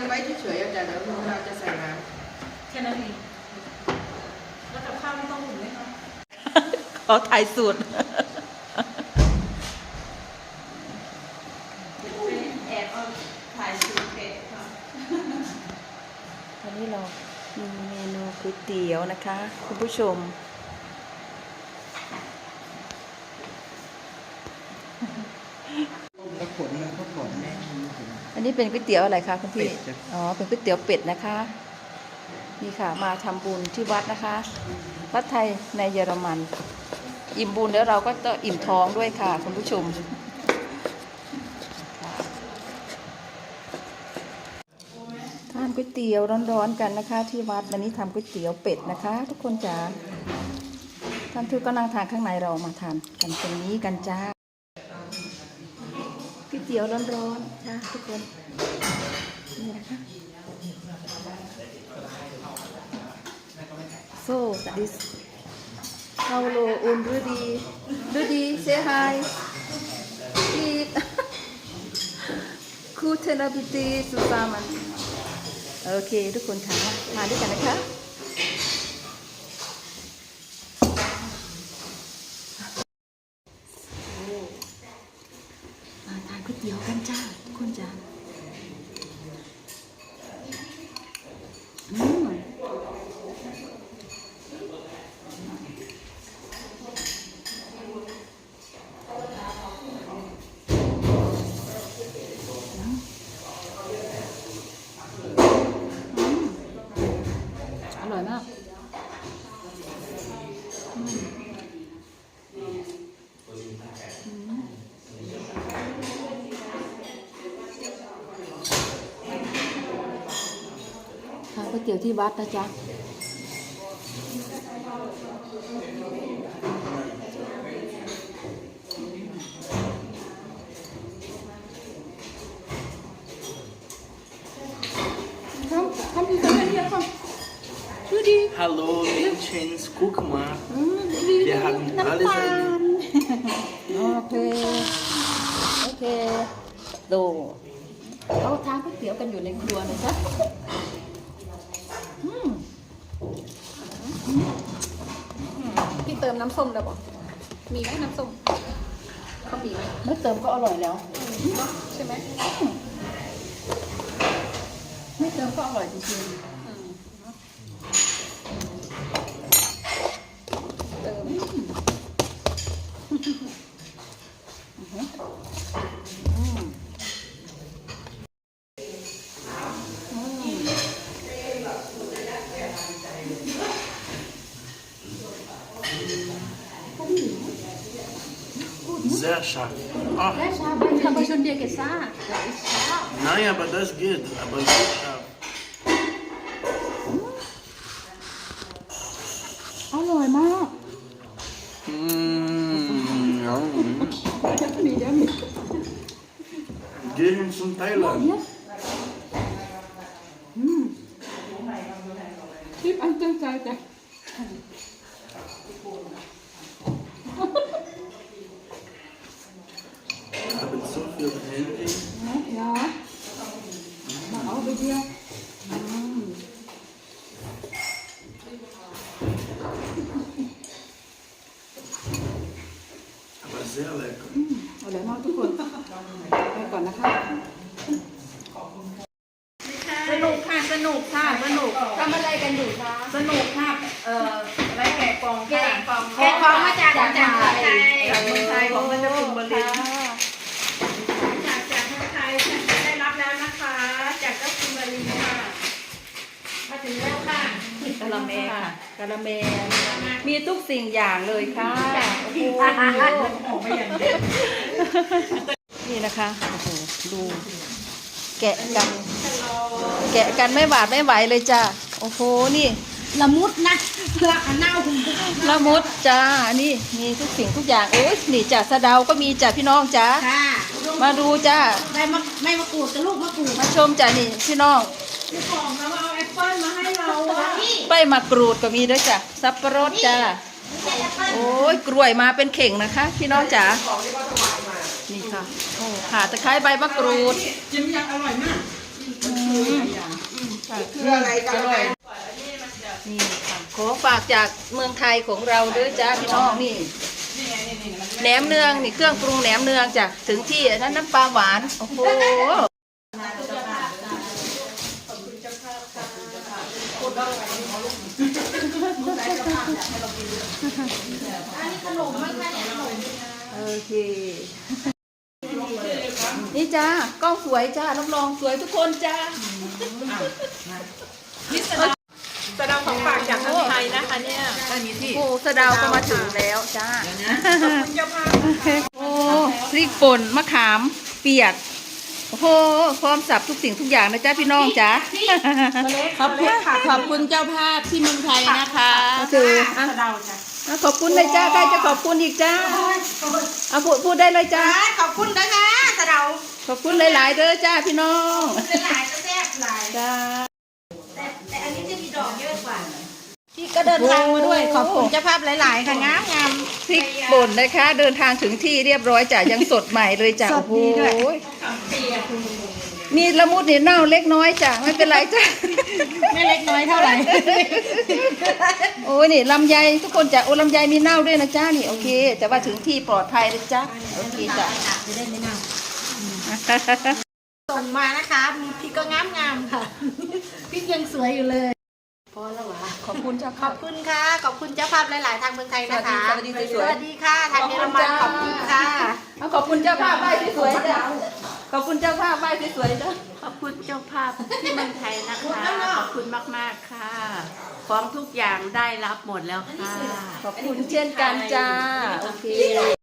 มไว้เฉยๆอาจารย์เดี๋ยวเราจะใส่น้แค่นั้นเองแล้วกับข้าวไม่ต้องหุงเลยค่ะขอถ่ายสูตรแอบเอาถ่ายสูตรเป็ดค่ะตอนนี้เรามีเมนูก๋วยเตี๋ยวนะคะ คุณผู้ชมำก็ขนมันก็ขนแน่ อั นนี้เป็นก๋วยเตี๋ยวอะไรคะคุณพี่เป็ดจ้ะอ๋อ เป็นก๋วยเตี๋ยวเป็ดนะคะ นี่ค่ะ มาทำบุญที่วัดนะคะ วัดไทยในเยอรมัน อิ่มบุญแล้วเราก็ต้องอิ่มท้องด้วยค่ะ คุณผู้ชมค่ะทานก๋วยเตี๋ยวร้อนๆกันนะคะ ที่วัดวันนี้ทำก๋วยเตี๋ยวเป็ดนะคะ ทุกคนจ๋าท่านทุกก็นั่งทานข้างในเรามาทานกันตรงนี้กันจ้า ขียวร้อนๆนะทุกคนนี่นะคะโซ่ตัดิสเฮาโลอุนรูดีรูดีเซฮายอีกคูเทนาบิตีสุซามันโอเค ทุกคนคะมาด้วยกันนะคะ มาทานก๋วยเตี๋ยวกันจ้า ทุกคนจ้าอืม อร่อยมากอืมอืมทาน ก๋วยเตี๋ยวที่วัดนะจ๊ะ Komm, komm, die Sonne hier, komm. Judy. Hallo Mädchens, guck mal. Wir Wir haben alles erlebt. โอเคโอเคดูเขาทานก๋วยเตี๋ยวกันอยู่ในครัวนะจ๊ะอืมอืม พี่เติมน้ำส้มได้ปะมีไหมน้ำส้มเขามีไหมไม่เติมก็อร่อยแล้ว ใช่ไหมอืมไม่เติมก็อร่อยจริงๆ sehr scharf. Oh. Sehr é ich habe schon dir gesagt, das ist scharf. Nein, aber das geht, aber so scharf. Oh, Leute, mal. Mmh, ja. Yummy, yummy. Gehen zum Thailand. Ja. Mmh. Ich bin เอาไปเดียว Aber sehr lecker. อร่อยมากทุกคนไปก่อนนะคะสนุกค่ะสนุกค่ะสนุกทำอะไรกันอยู่คะสนุกค่ะเอ่ออะไรแกะกล่องแกะกล่องแกะกล่องมาจากจากจากไทยจากเมืองไทยของมันจะเป็นเบร์ลิน ค่ะ จากจากเมืองไทยฉันจะได้รับแล้วนะคะ จากเจ้าคุณเบอร์ลินค่ะมาถึงแล้วค่ะ กะละเมค่ะกะละเมมีทุกสิ่งอย่างเลยค่ะโอ้โหออกมาอย่างนี้นี่นะคะโอ้โหดูแกะกัน แกะกันไม่หวาดไม่ไหวเลยจ้ะโอ้โหนี่ละมุดนะเพื่ออันเน่าคุณละมุดจ้านี่มีทุกสิ่งทุกอย่างโอ้ยนี่จ้ะสะเดาก็มีจ้ะพี่น้องจ้าค่ะมาดูจ้าได้มะไม่มะกรูดกับลูกมะกรูดมาชมจ้ะนี่พี่น้อง อะพี่ใบมะกรูดก็มีด้วยจ้ะสับปะรดจ้าโอ้ยกล้วยมาเป็นเข่งนะคะ พี่น้องจ๋านี่ค่ะโอ้ขาตะไคร้ใบมะกรูดจิ้มยังอร่อยมากอืมเพื่ออะไรกันเลยนี่ค่ะของฝากจากเมืองไทยของเราเด้วยจ้าพี่น้องนี่แหนมเนืองนี่เครื่องปรุงแหนมเนืองจ้ะถึงที่อันนั้นน้ำปลาหวานโอ้โห โอเค นี่จ้ากล้องสวยจ้ารับรองสวยทุกคนจ้าสะเดาของฝากจากคนไทยนะคะเนี่ยโอ้สะเดาวก็มาถึงแล้วจ้าคุณเจ้าภาพโอ้พริกป่นมะขาม เปียกโอ้โหพร้อมสับทุกสิ่งทุกอย่างนะจ้าพี่น้องจ้าขอบคุณขอบคุณเจ้าภาพที่เมืองไทยนะคะ ก็คืออะสะเดาจ้ะอะขอบคุณเลยจ้าใครจะขอบคุณอีกจ้าเอาพูดพูดได้เลยจ้าขอบคุณนะคะสะเดาขอบคุณหลายๆเด้อจ้าพี่น้องเป็นหลายก็แซ่บหลายจ้าแต่แต่อันนี้จะมีดอกเยอะกว่าพี่ก็เดินทางมาด้วยขอบคุณเจ้าภาพหลาย ๆ ค่ะงามงามพริกป่นนะคะ เดินทางถึงที่เรียบร้อยจ้ะยังสดใหม่เลยจ้ะสโอ้ดโหดีด้วย มีละมุดเนี่ยเน่าเล็กน้อยจ้ะไม่เป็นไรจ้ะ ไม่เล็กน้อยเท่าไหร่ โอ้ยนี่ลำไยทุกคนจ้ะโอ้ลำไยมีเน่าด้วยนะจ้านี่โอเค แต่ว่าถึงที่ปลอดภัยเลยจ้ะโอเคจ้ะจะได้ไม่เน่าส่งมานะคะมีพริกก็งามงามๆค่ะพริกยังสวยอยู่เลยพอแล้วหวะขอบคุณจ้ะขอบคุณค่ะ ขอบคุณเจ้าภาพหลาย ๆ ทางเมืองไทยนะคะสวัสดีสวัสดีสวยๆสวัสดีค่ะทางเยอรมันขอบคุณค่ะเอาขอบคุณเจ้าภาพไหว้สวยๆจ้ะ ขอบคุณเจ้าภาพไหว้สวยๆจ้ะ ขอบคุณเจ้าภาพที่เมืองไทยนะคะ ขอบคุณมากๆค่ะ ของทุกอย่างได้รับหมดแล้วค่ะ ขอบคุณเช่นกันจ้า โอเค